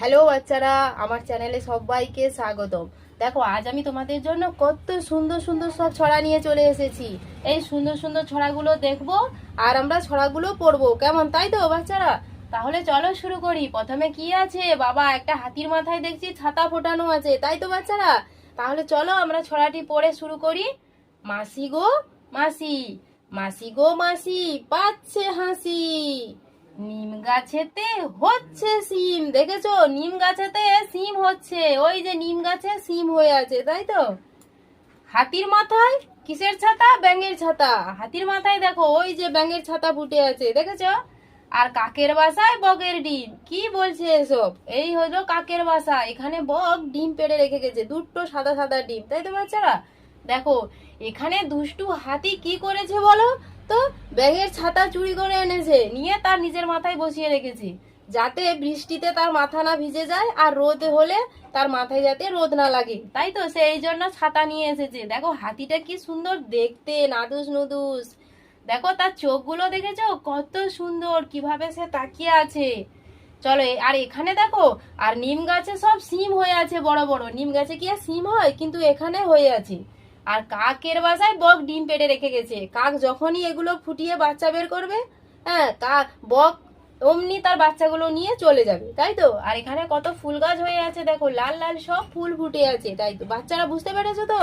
Hello বাচ্চারা, আমার চ্যানেলে সবাইকে স্বাগতম। দেখো, আজ আমি তোমাদের জন্য কত সুন্দর সুন্দর সব ছড়া নিয়ে চলে এসেছি। এই সুন্দর সুন্দর ছড়াগুলো দেখব আর আমরা ছড়াগুলো পড়ব কেমন, তাই তো বাচ্চারা? তাহলে চলো শুরু করি। প্রথমে কি আছে? বাবা, একটা হাতির মাথায় দেখছি ছাতা ফোটানো আছে, তাই তো বাচ্চারা? তাহলে চলো আমরা ছড়াটি পড়ে শুরু করি। মাসি গো, মাসি। মাসি গো, মাসি পাচ্ছে হাসি। নিম গাছেতে হচ্ছে সিম। দেখেছ? নিম গাছেতে সিম হচ্ছে। ওই যে নিম গাছে সিম হয়ে আছে, তাই তো? হাতির মাথায় কিসের ছাতা? ব্যাঙের ছাতা। হাতির মাথায় দেখো, ওই যে ব্যাঙের ছাতা ফুটে আছে, দেখেছ? আর কাকের বাসায় বগের ডিম। কি বলছে এসব? এই হলো কাকের বাসা। এখানে বক ডিম পেড়ে রেখে গেছে, দুটো সাদা সাদা ডিম, তাই তো বাচ্চারা? দেখো, এখানে দুষ্টু হাতি কি করেছে বলো? তো ব্যাগের ছাতা চুরি করে এনেছে, নিয়ে তার নিজের মাথায় বসিয়ে রেখেছে। যাতে বৃষ্টিতে তার মাথা না ভিজে যায় আর রোদ হলে তার মাথায় যাতে রোদ না লাগে। তাই তো সে এই জন্য ছাতা নিয়ে এসেছে। দেখো, হাতিটা কি সুন্দর দেখতে, নাদুস নুদুস। দেখো, তার চোখগুলো দেখেছ? কত সুন্দর, কীভাবে সে তাকিয়ে আছে। চলো আর এখানে দেখো, আর নিম গাছে সব সিম হয়ে আছে, বড় বড়। নিম গাছে কি আর সিম হয়? কিন্তু এখানে হয়ে আছে। আর কাকের বাসায় বক ডিম পেটে রেখে গেছে। কাক যখনই এগুলো ফুটিয়ে বাচ্চা বের করবে হ্যাঁ কাক বক অমনি তার বাচ্চাগুলো নিয়ে চলে যাবে, তাই তো? আর এখানে কত ফুল গাছ হয়ে আছে, দেখো, লাল লাল সব ফুল ফুটে আছে, তাই তো? বাচ্চারা বুঝতে পেরেছ তো?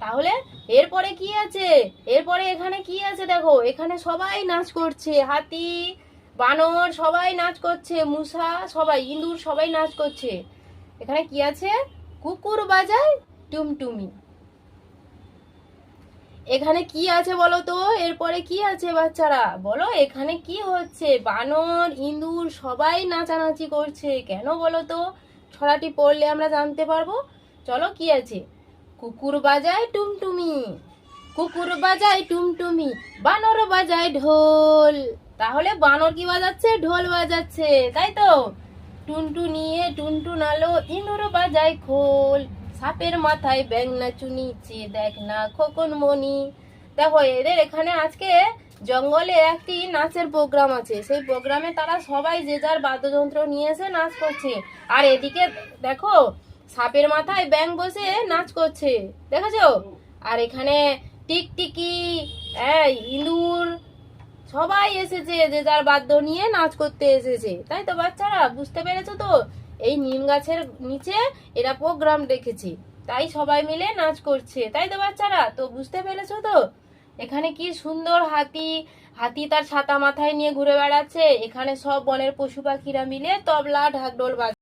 তাহলে এরপরে কি আছে? এরপরে এখানে কি আছে, দেখো? এখানে সবাই নাচ করছে, হাতি, বানর সবাই নাচ করছে মুসা সবাই, ইঁদুর সবাই নাচ করছে। এখানে কি আছে? কুকুর বাজায় টুমটুমি। এখানে কি আছে বলো তো? এরপরে কি আছে বাচ্চারা? বলো, এখানে কি হচ্ছে? বানর, ইঁদুর, সবাই নাচানাচি করছে। কেন বলো তো? ছড়াটি পড়লে আমরা জানতে পারব। চলো, কি আছে? কুকুর বাজায় টুমটুমি কুকুর বাজায় টুমটুমি বানর বাজায় ঢোল। তাহলে বানর কি বাজাচ্ছে? ঢোল বাজাচ্ছে, তাই তো? টুনটু নিয়ে টুনটু নালো ইঁদুর বাজায় খোল। সাপের মাথায় ব্যাং নাচু নিচে দেখ না খোকন মনি। দেখো, এদের এখানে আজকে জঙ্গলে একটি নাচের প্রোগ্রাম আছে। সেই প্রোগ্রামে তারা সবাই যে যার বাদ্যযন্ত্র নিয়ে এসে নাচ করছে। আর এদিকে দেখো, সাপের মাথায় ব্যাং বসে নাচ করছে। দেখেছ? আর এখানে টিকটিকি ইঁদুর, সবাই এসেছে যে যার বাদ্য নিয়ে নাচ করতে এসেছে। তাই তো বাচ্চারা, বুঝতে পেরেছ তো? এই নিম গাছের নিচে এরা প্রোগ্রাম দেখেছি তাই সবাই মিলে নাচ করছে। তাই তো বাচ্চারা, তো বুঝতে পেরেছ তো? এখানে কি সুন্দর হাতি হাতি তার ছাতা মাথায় নিয়ে ঘুরে বেড়াচ্ছে। এখানে সব বনের পশু পাখিরা মিলে তবলা ঢাকডোল বাজ